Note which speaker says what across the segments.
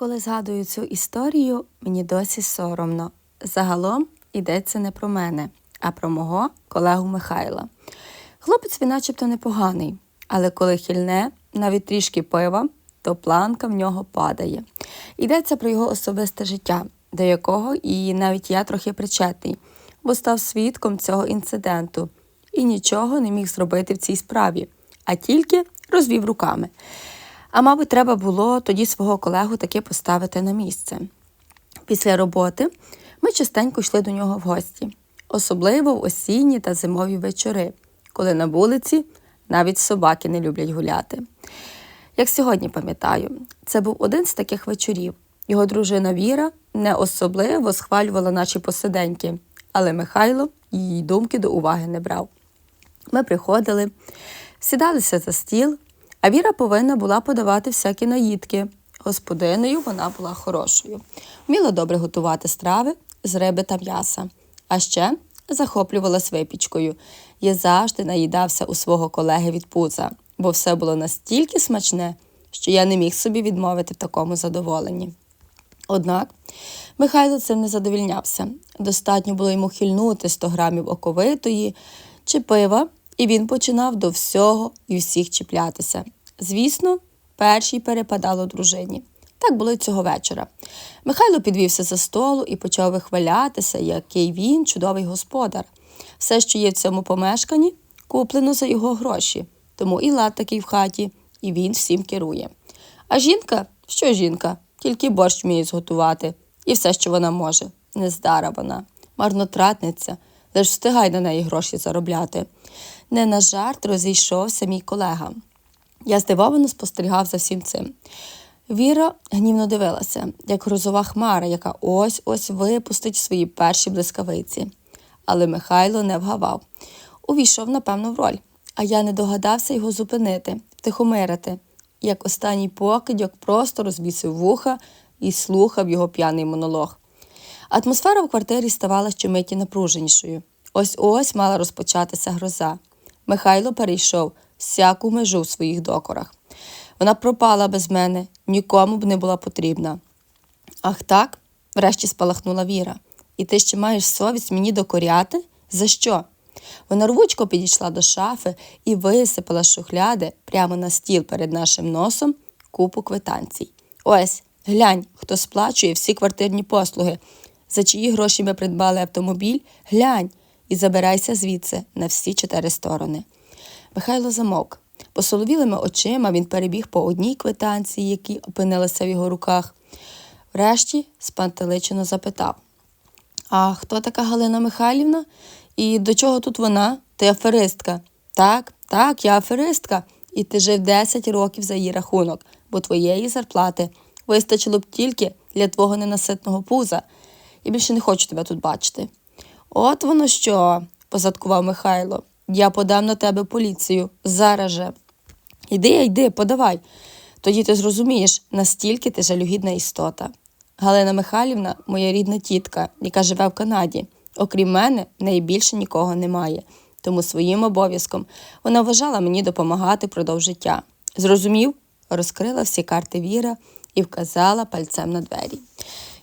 Speaker 1: Коли згадую цю історію, мені досі соромно. Загалом йдеться не про мене, а про мого колегу Михайла. Хлопець він начебто непоганий, але коли хильне, навіть трішки пива, то планка в нього падає. Йдеться про його особисте життя, до якого і навіть я трохи причетний, бо став свідком цього інциденту і нічого не міг зробити в цій справі, а тільки розвів руками. А мабуть, треба було тоді свого колегу таки поставити на місце. Після роботи ми частенько йшли до нього в гості, особливо в осінні та зимові вечори, коли на вулиці навіть собаки не люблять гуляти. Як сьогодні пам'ятаю, це був один з таких вечорів. Його дружина Віра не особливо схвалювала наші посиденьки, але Михайло її думки до уваги не брав. Ми приходили, сідалися за стіл, а Віра повинна була подавати всякі наїдки. Господиною вона була хорошою, вміла добре готувати страви з риби та м'яса, а ще захоплювалась випічкою. Я завжди наїдався у свого колеги від пуза, бо все було настільки смачне, що я не міг собі відмовити в такому задоволенні. Однак Михайло цим не задовільнявся. Достатньо було йому хильнути 100 грамів оковитої чи пива, і він починав до всього і всіх чіплятися. Звісно, першій перепадало дружині. Так було й цього вечора. Михайло підвівся за столу і почав вихвалятися, який він чудовий господар. Все, що є в цьому помешканні, куплено за його гроші, тому і лад такий в хаті, і він всім керує. А жінка, що жінка? Тільки борщ вміє зготувати, і все, що вона може. Нездара вона, марнотратниця, лиш встигай на неї гроші заробляти. Не на жарт розійшовся мій колега. Я здивовано спостерігав за всім цим. Віра гнівно дивилася, як грозова хмара, яка ось ось випустить свої перші блискавиці. Але Михайло не вгавав. Увійшов, напевно, в роль, а я не догадався його зупинити, втихомирити. Як останній покидьок просто розвісив вуха і слухав його п'яний монолог. Атмосфера в квартирі ставала щомиті напруженішою. Ось ось мала розпочатися гроза. Михайло перейшов всяку межу в своїх докорах. Вона пропала без мене, нікому б не була потрібна. Ах так? врешті спалахнула Віра. І ти ще маєш совість мені докоряти? За що? Вона рвучко підійшла до шафи і висипала з шухляди прямо на стіл перед нашим носом купу квитанцій. Ось, глянь, хто сплачує всі квартирні послуги. За чиї гроші ми придбали автомобіль, глянь і забирайся звідси на всі чотири сторони. Михайло замовк. Посоловілими очима він перебіг по одній квитанції, які опинилися в його руках. Врешті спантеличено запитав А хто така Галина Михайлівна? І до чого тут вона? Ти аферистка. Так, так, я аферистка. І ти жив 10 років за її рахунок, бо твоєї зарплати вистачило б тільки для твого ненаситного пуза. Я більше не хочу тебе тут бачити. От воно що, позадкував Михайло. Я подам на тебе поліцію. Зараз же. Йди, йди, подавай. Тоді ти зрозумієш, настільки ти жалюгідна істота. Галина Михайлівна моя рідна тітка, яка живе в Канаді. Окрім мене, в більше нікого немає. Тому своїм обов'язком вона вважала мені допомагати впродовж життя. Зрозумів? Розкрила всі карти Віра і вказала пальцем на двері.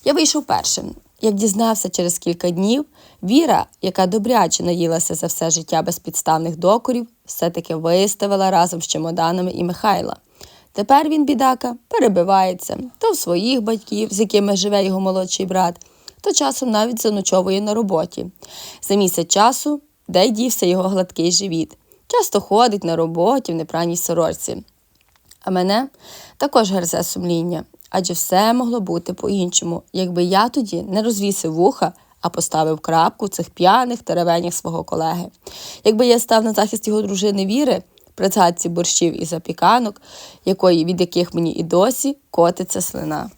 Speaker 1: Я вийшов першим. Як дізнався через кілька днів, Віра, яка добряче наїлася за все життя безпідставних докорів, все-таки виставила разом з чемоданами і Михайла. Тепер він, бідака, перебивається то в своїх батьків, з якими живе його молодший брат, то часом навіть заночовує на роботі. За місяць часу де дівся його гладкий живіт. Часто ходить на роботі в непраній сорочці. А мене також герзе сумління, адже все могло бути по-іншому, якби я тоді не розвісив вуха, а поставив крапку в цих п'яних теревенях свого колеги. Якби я став на захист його дружини Віри, при згадці борщів і запіканок, якої, від яких мені і досі котиться слина.